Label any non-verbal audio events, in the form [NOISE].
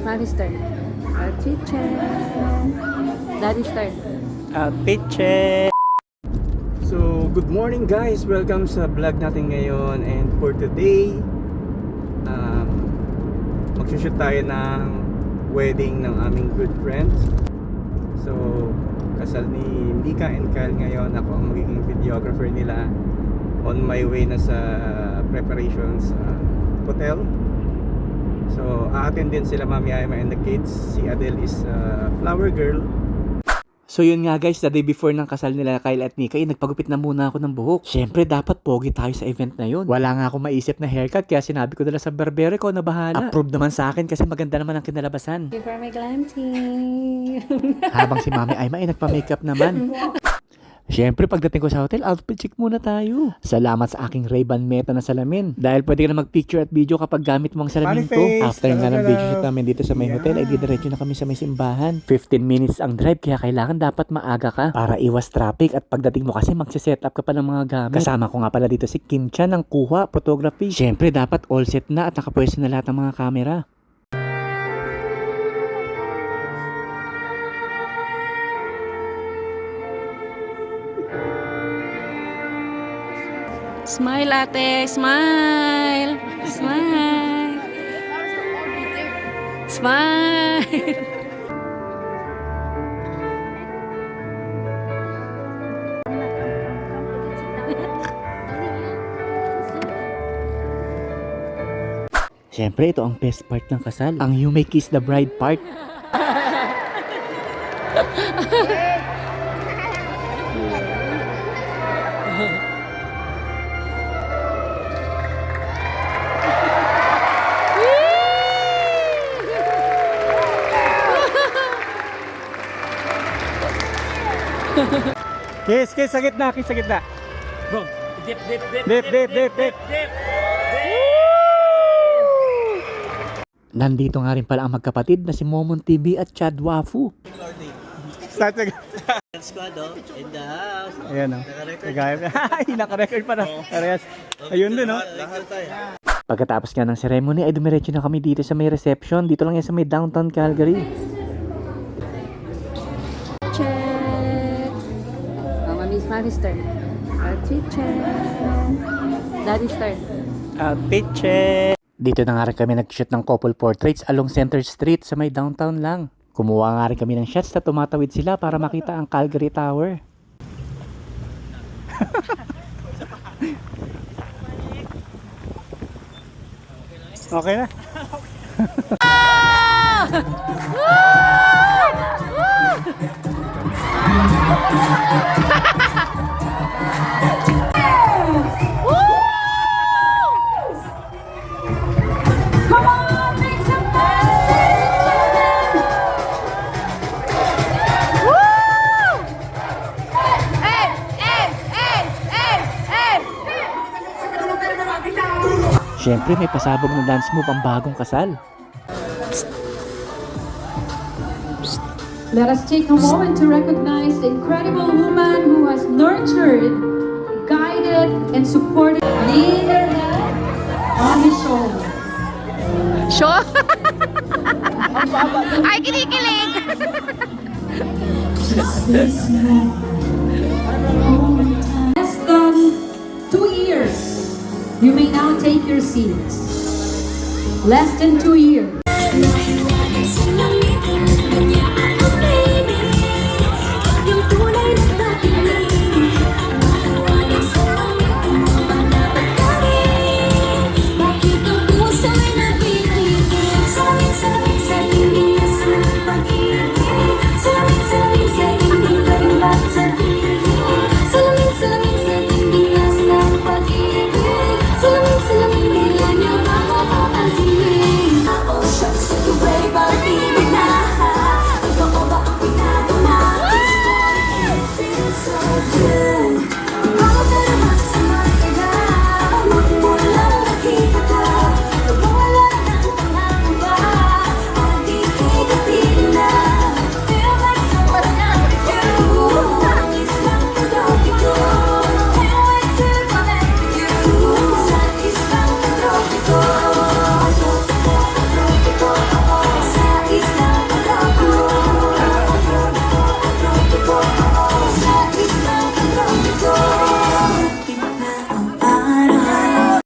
Mommy's turn. Uh, chichen. Daddy's turn. Outfit check! So, good morning guys! Welcome sa vlog natin ngayon and for today um, magsushoot tayo ng wedding ng aming good friends So, kasal ni Mika and Kyle ngayon ako ang magiging videographer nila on my way na sa preparations sa hotel So, aattend din sila Mami Aima and the kids Si Adele is a flower girl So yun nga guys, the day before ng kasal nila Kyle at Nika, eh, nagpagupit na muna ako ng buhok. Siyempre, dapat pogi tayo sa event na yun. Wala nga ako maisip na haircut, kaya sinabi ko nila sa barbero ko na bahala. Approve naman sa akin kasi maganda naman ang kinalabasan. Thank you for my glam team. Habang si Mami Aima ay nagpa-makeup naman. [LAUGHS] Siyempre, pagdating ko sa hotel, outfit check muna tayo. Salamat sa aking Ray-Ban Meta na salamin. Dahil pwede ka na mag-picture at video kapag gamit mo ang salamin ko. Face. After nga ng video shoot namin dito sa may Yeah. hotel, ay didiretso na kami sa may simbahan. 15 minutes ang drive, kaya kailangan dapat maaga ka para iwas traffic. At pagdating mo kasi, magsiset up ka pa ng mga gamit. Kasama ko nga pala dito si Kim Chan ng Kuha Photography. Siyempre, dapat all set na at nakapwesto na lahat ng mga camera. Smile, ate. Smile. Smile. Smile. Siyempre, ito ang best part ng kasal. Ang you may kiss the bride part. [LAUGHS] Kiss, kiss sa gitna, kiss sa gitna. Boom. Dip, dip, dip, Dip, dip, dip, dip. Nandito nga rin pala ang magkapatid na si Momon TV at Chad Wafu. Start again. Squad, oh, in the house. Ayan o. Kagaya. [LAUGHS] Ay, naka-record pa na. Parehas. Ayun din o. Lahat tayo. Pagkatapos nga ng ceremony ay dumiretso na kami dito sa may reception. Dito lang yan sa may downtown Calgary. Mommy's, turn. Uh, chichen. Daddy's turn. Outfit check! Dito na nga rin kami nag-shoot ng couple portraits along Center Street sa may downtown lang. Kumuha nga rin kami ng shots na tumatawid sila para makita ang Calgary Tower. [LAUGHS] Okay na. [LAUGHS] Siyempre may pasabog na dance move ang bagong kasal. Let us take a moment to recognize the incredible woman who has nurtured, guided, and supported laying her head on his shoulder. Sure? Ay, kinikilig! This Less Less than two years.